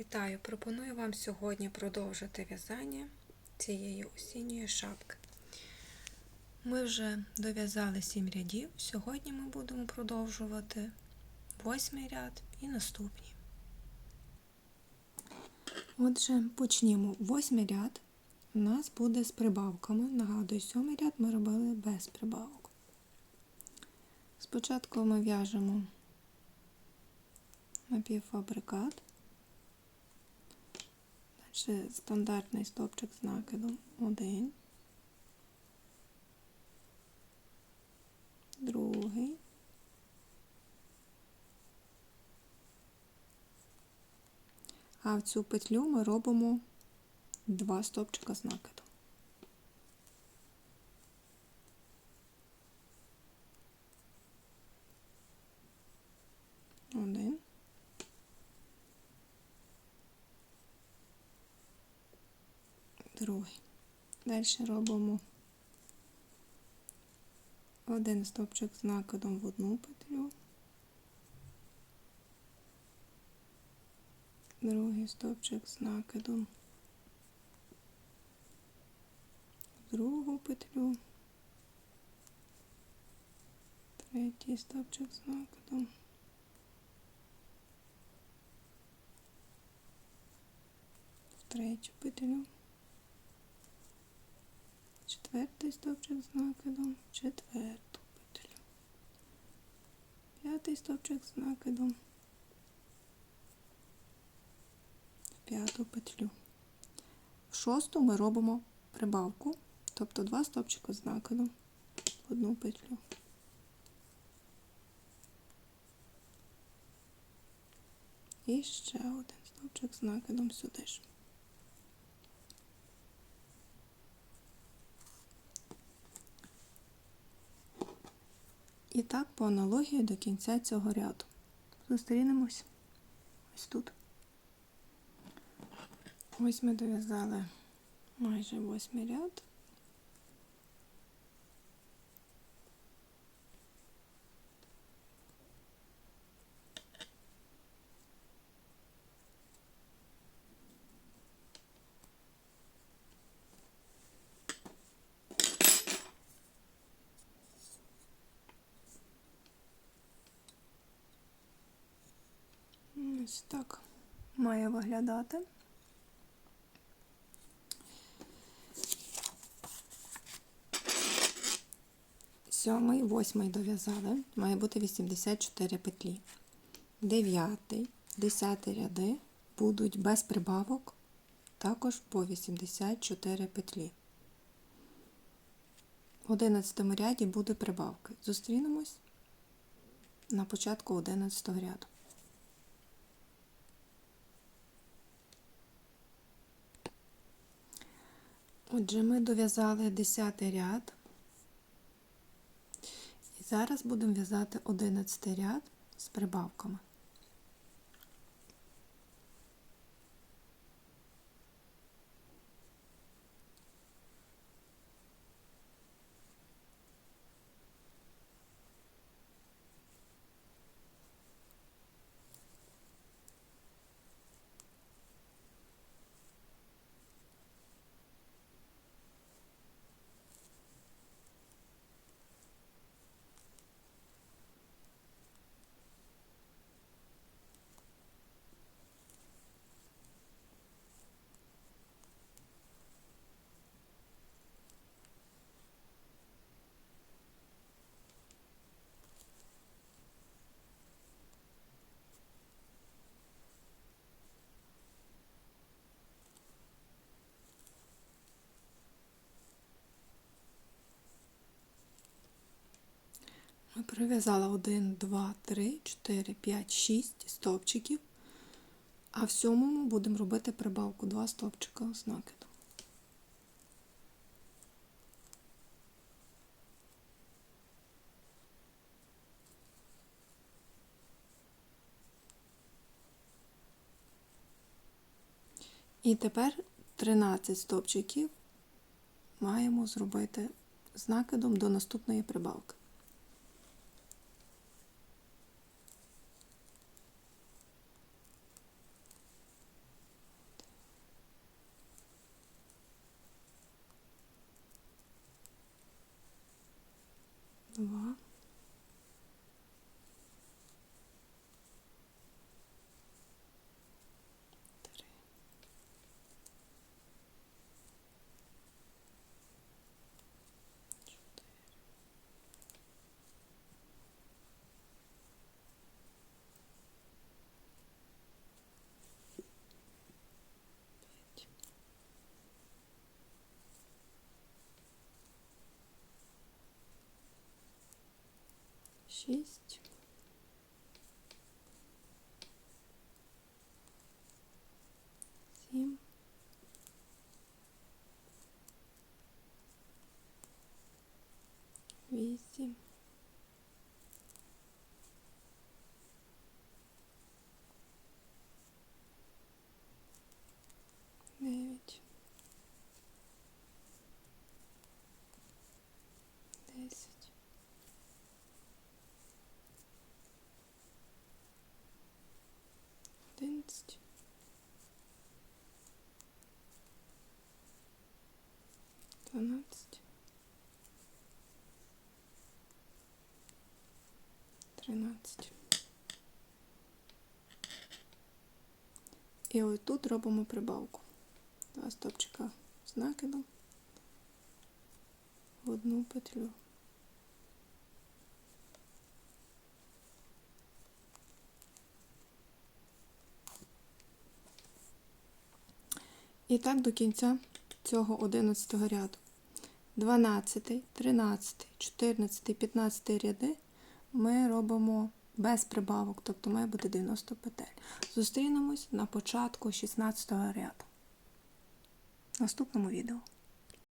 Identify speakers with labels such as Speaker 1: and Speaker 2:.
Speaker 1: Вітаю! Пропоную вам сьогодні продовжити в'язання цієї осінньої шапки. Ми вже дов'язали 7 рядів. Сьогодні ми будемо продовжувати восьмий ряд і наступні. Отже, почнімо. Восьмий ряд у нас буде з прибавками. Нагадую, сьомий ряд ми робили без прибавок. Спочатку ми в'яжемо напівфабрикат. Далі стандартний стовпчик з накидом. Один, другий, а в цю петлю ми робимо два стовпчика з накидом. Один. Другий. Далі робимо один стовпчик з накидом в одну петлю, другий стовпчик з накидом в другу петлю, третій стовпчик з накидом. в Третю петлю четвертий стовпчик з накидом, четверту петлю, п'ятий стовпчик з накидом, п'яту петлю. В шосту ми робимо прибавку, тобто два стовпчика з накидом одну петлю. І ще один стовпчик з накидом сюди ж. І так по аналогії до кінця цього ряду. Зустрінемось ось тут. Ось ми дов'язали майже восьмий ряд. Ось так має виглядати. Сьомий, восьмий дов'язали. Має бути 84 петлі. Дев'ятий, десятий ряди будуть без прибавок, також по 84 петлі. В 11 ряді буде прибавки. Зустрінемось на початку 11 ряду. Отже, ми дов'язали 10 ряд. І зараз будемо в'язати 11 ряд з прибавками. Ми прив'язали 1, 2, 3, 4, 5, 6 стовпчиків, а в сьомому будемо робити прибавку 2 стовпчика з накиду. І тепер 13 стовпчиків маємо зробити з накидом до наступної прибавки. Два, три, шість, сім, вісім, 13. І ось тут робимо прибавку. Два стопчика з накидом в одну петлю. І так до кінця цього 11 ряду. 12, 13, 14, 15 ряди ми робимо без прибавок, тобто має бути 90 петель. Зустрінемось на початку 16 ряду. В наступному відео.